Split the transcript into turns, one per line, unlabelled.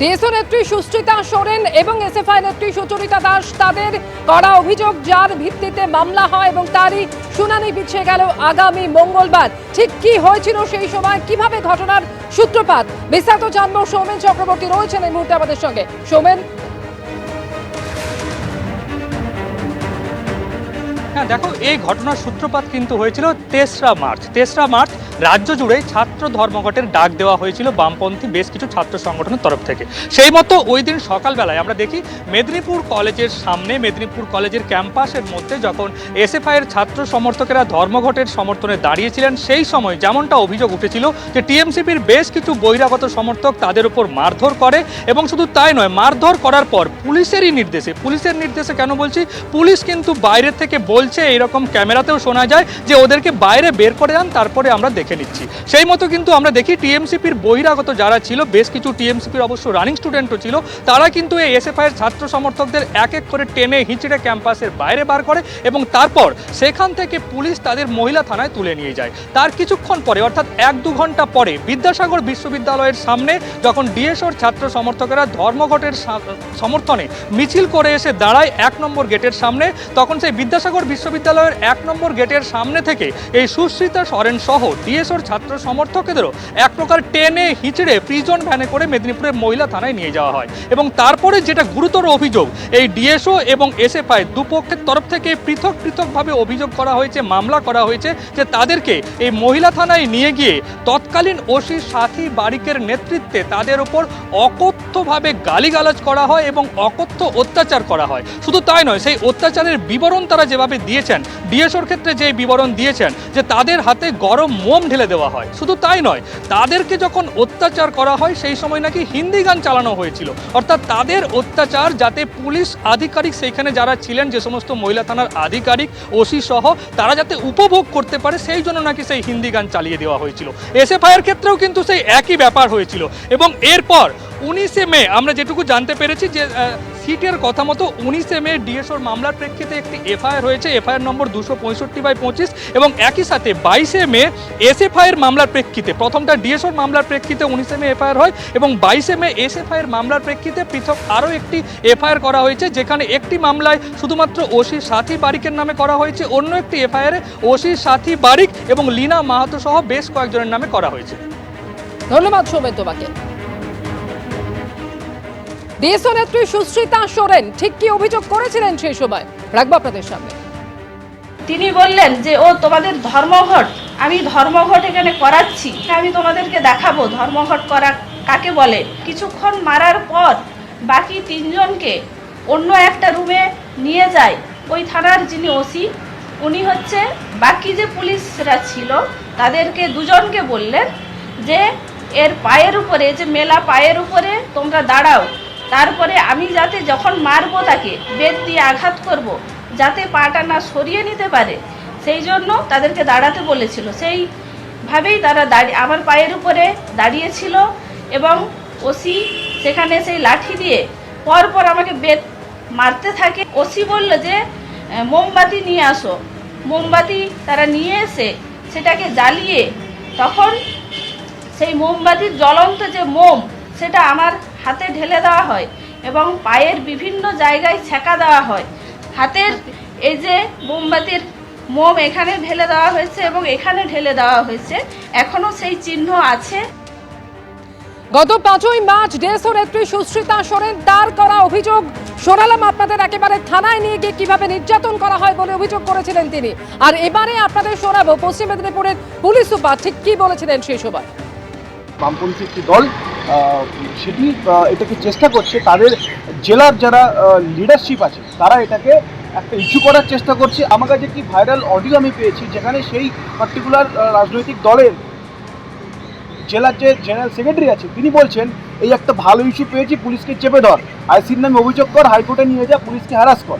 DSO নেত্রী সুশ্রিতা সোরেন এবং SFI নেত্রী সুচরিতা দাস, তাদের করা অভিযোগ যার ভিত্তিতে মামলা হয় এবং তারই শুনানি পিছিয়ে গেল আগামী মঙ্গলবার। ঠিক কি হয়েছিল সেই সময়? কীভাবে ঘটনার সূত্রপাত? বিস্তারিত জানব সৌমেন চক্রবর্তী রয়েছেন এই মুহূর্তে আমাদের সঙ্গে। সৌমেন
দেখো, এই ঘটনার সূত্রপাত কিন্তু হয়েছিল তেসরা মার্চ। তেসরা মার্চ রাজ্য জুড়ে ছাত্র ধর্মঘটের ডাক দেওয়া হয়েছিল বামপন্থী বেশ কিছু ছাত্র সংগঠনের তরফ থেকে। সেই মতো ওই দিন সকালবেলায় আমরা দেখি মেদিনীপুর কলেজের সামনে, মেদিনীপুর কলেজের ক্যাম্পাসের মধ্যে যখন এসএফআইয়ের ছাত্র সমর্থকেরা ধর্মঘটের সমর্থনে দাঁড়িয়েছিলেন, সেই সময় যেমনটা অভিযোগ উঠেছিল যে টিএমসিপির বেশ কিছু বহিরাগত সমর্থক তাদের উপর মারধর করে এবং শুধু তাই নয়, মারধর করার পর পুলিশেরই নির্দেশে, পুলিশের নির্দেশে কেন বলছি? পুলিশ কিন্তু বাইরে থেকে বলছে এইরকম ক্যামেরাতেও শোনা যায় যে ওদেরকে বাইরে বের করে আন তারপরে আমরা দেখে নিচ্ছি। সেই মতো কিন্তু আমরা দেখি টিএমসিপির বহিরাগত যারা ছিল, বেশ কিছু টিএমসিপির অবশ্য রানিং স্টুডেন্টও ছিল, তারা কিন্তু এই এসএফআইয়ের ছাত্র সমর্থকদের এক এক করে টেনে হিঁচড়ে ক্যাম্পাসের বাইরে বার করে এবং তারপর সেখান থেকে পুলিশ তাদের মহিলা থানায় তুলে নিয়ে যায়। তার কিছুক্ষণ পরে, অর্থাৎ এক দু ঘণ্টা পরে বিদ্যাসাগর বিশ্ববিদ্যালয়ের সামনে যখন ডিএসওর ছাত্র সমর্থকেরা ধর্মঘটের সমর্থনে মিছিল করে এসে দাঁড়ায় এক নম্বর গেটের সামনে, তখন সেই বিদ্যাসাগর বিশ্ববিদ্যালয়ের এক নম্বর গেটের সামনে থেকে এই সুশ্রিতা সরেন সহ ডিএসওর ছাত্র সমর্থকদেরও এক প্রকার টেনে হিঁচড়ে প্রিজন ভ্যানে করে মেদিনীপুরের মহিলা থানায় নিয়ে যাওয়া হয়। এবং তারপরে যেটা গুরুতর অভিযোগ, এই ডিএসও এবং এসএফআই দুপক্ষের তরফ থেকে পৃথক পৃথকভাবে অভিযোগ করা হয়েছে, মামলা করা হয়েছে যে তাদেরকে এই মহিলা থানায় নিয়ে গিয়ে তৎকালীন ওসি সাথী বারিকের নেতৃত্বে তাদের ওপর অকথ্যভাবে গালিগালাজ করা হয় এবং অকথ্য অত্যাচার করা হয়। শুধু তাই নয়, সেই অত্যাচারের বিবরণ তারা যেভাবে দিয়েছেন। ডিএসওর ক্ষেত্রে যে বিবরণ দিয়েছেন যে তাদের হাতে গরম মোম ঢেলে দেওয়া হয়, শুধু তাই নয়, তাদেরকে যখন অত্যাচার করা হয় সেই সময় নাকি হিন্দি গান চালানো হয়েছিল। অর্থাৎ তাদের অত্যাচার যাতে পুলিশ আধিকারিক সেইখানে যারা ছিলেন, যে সমস্ত মহিলা থানার আধিকারিক, ওসি সহ, তারা যাতে উপভোগ করতে পারে সেই জন্য নাকি সেই হিন্দি গান চালিয়ে দেওয়া হয়েছিল। এসএফআইয়ের ক্ষেত্রেও কিন্তু সেই একই ব্যাপার হয়েছিল এবং এরপর উনিশে মে, আমরা যেটুকু জানতে পেরেছি যে সিটের কথা মতো উনিশে মে ডিএসওর মামলার প্রেক্ষিতে একটি এফআইআর হয়েছে। এফআইআর নম্বর দুশো পঁয়ষট্টি বাই পঁচিশ এবং একই সাথে বাইশে মে এসএফআইয়ের মামলার প্রেক্ষিতে, প্রথমটা ডিএসওর মামলার প্রেক্ষিতে উনিশে মে এফআইআর হয় এবং বাইশে মে এসএফআইয়ের মামলার প্রেক্ষিতে পৃথক আরও একটি এফআইআর করা হয়েছে, যেখানে একটি মামলায় শুধুমাত্র ওসি সাথী বারিকের নামে করা হয়েছে, অন্য একটি এফআইআরে ওসি সাথী বারিক এবং লীনা মাহাতো সহ বেশ কয়েকজনের নামে করা হয়েছে।
ধন্যবাদ সৌমেন তোমাকে। ডিএসও নেত্রী সুশ্রিতা সোরেন ঠিক কি অভিযোগ করেছিলেন সেই সময়? রাখব আপনাদের সামনে।
তিনি বললেন যে, ও, তোমাদের ধর্মঘট, আমি ধর্মঘট এখানে করাচ্ছি। আমি তোমাদেরকে দেখাবো ধর্মঘট করা কাকে বলে। কিছুক্ষণ মারার পর বাকি তিনজনকে অন্য একটা রুমে নিয়ে যায়। ওই থানার যিনি ওসি, উনি হচ্ছে বাকি যে পুলিশরা ছিল, তাদেরকে দুজনকে বললেন যে, এর পায়ের উপরে যে মেলা পায়ের উপরে তোমরা দাঁড়াও। তারপরে আমি যাতে যখন মারবো তাকে বেদ দিয়ে আঘাত করব। যাতে পাটা না সরিয়ে নিতে পারে, সেই জন্য তাদেরকে দাঁড়াতে বলেছিল সেইভাবেই তারা দাঁড়িয়ে আমার পায়ের উপরে দাঁড়িয়েছিল এবং ওসি সেখানে সেই লাঠি দিয়ে পরপর আমাকে বেদ মারতে থাকে ওসি বলল যে মোমবাতি নিয়ে আসো মোমবাতি তারা নিয়ে এসে সেটাকে জ্বালিয়ে তখন সেই মোমবাতির জ্বলন্ত যে মোম, সেটা আমার হাতে ঢেলে দেওয়া হয় এবং পায়ের বিভিন্ন জায়গায় ছেঁকা দেওয়া হয়। হাতের এই যে মোমবাতির মোম এখানে ঢেলে দেওয়া হয়েছে এবং এখানে ঢেলে দেওয়া হয়েছে। এখনও সেই চিহ্ন আছে।
গত পাঁচই মার্চ ডিএসও নেত্রী সুশ্রিতা সোরেন তার করা অভিযোগ শোনালাম আপনাদের একেবারে থানায় নিয়ে গিয়ে কীভাবে নির্যাতন করা হয় বলে অভিযোগ করেছিলেন তিনি। আর এবারে আপনাদের শোনাবো পশ্চিম মেদিনীপুরের পুলিশ সুপার ঠিক কি বলেছিলেন সেই সময়
বামপন্থী একটি দল সেটি এটাকে চেষ্টা করছে। তাদের জেলার যারা লিডারশিপ আছে, তারা এটাকে একটা ইস্যু করার চেষ্টা করছে। আমার কাছে একটি ভাইরাল অডিও আমি পেয়েছি, যেখানে সেই পার্টিকুলার রাজনৈতিক দলের জেলার যে জেনারেল সেক্রেটারি আছে, তিনি বলছেন, এই একটা ভালো ইস্যু পেয়েছি, পুলিশকে চেপে ধর। আইসির নামে অভিযোগ কর, হাইকোর্টে নিয়ে যা, পুলিশকে হ্যারাস কর।